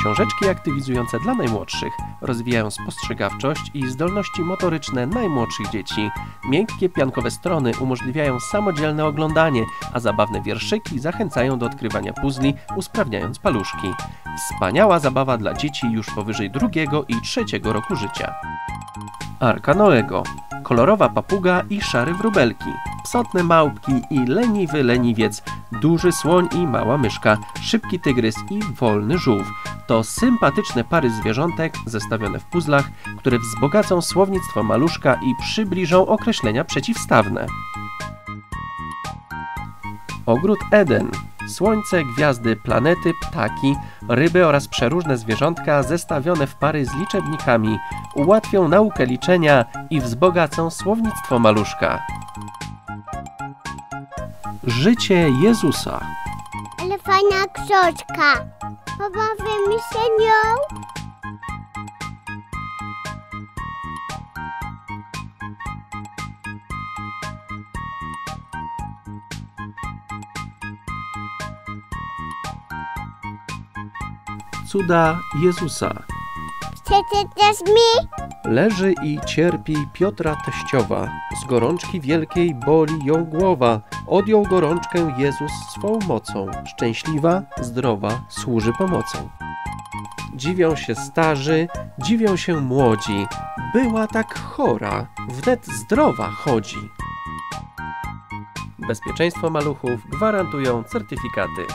Książeczki aktywizujące dla najmłodszych rozwijają spostrzegawczość i zdolności motoryczne najmłodszych dzieci. Miękkie piankowe strony umożliwiają samodzielne oglądanie, a zabawne wierszyki zachęcają do odkrywania puzli, usprawniając paluszki. Wspaniała zabawa dla dzieci już powyżej drugiego i trzeciego roku życia. Arka Noego, kolorowa papuga i szare wróbelki, psotne małpki i leniwy leniwiec, duży słoń i mała myszka, szybki tygrys i wolny żółw. To sympatyczne pary zwierzątek zestawione w puzzlach, które wzbogacą słownictwo maluszka i przybliżą określenia przeciwstawne. Ogród Eden. Słońce, gwiazdy, planety, ptaki, ryby oraz przeróżne zwierzątka zestawione w pary z liczebnikami ułatwią naukę liczenia i wzbogacą słownictwo maluszka. Życie Jezusa. Ale fajna książka. Pobawimy się nią? Cuda Jezusa. Chcecie też mi? Leży i cierpi Piotra teściowa. Z gorączki wielkiej boli ją głowa. Odjął gorączkę Jezus swą mocą. Szczęśliwa, zdrowa, służy pomocą. Dziwią się starzy, dziwią się młodzi. Była tak chora, wnet zdrowa chodzi. Bezpieczeństwo maluchów gwarantują certyfikaty.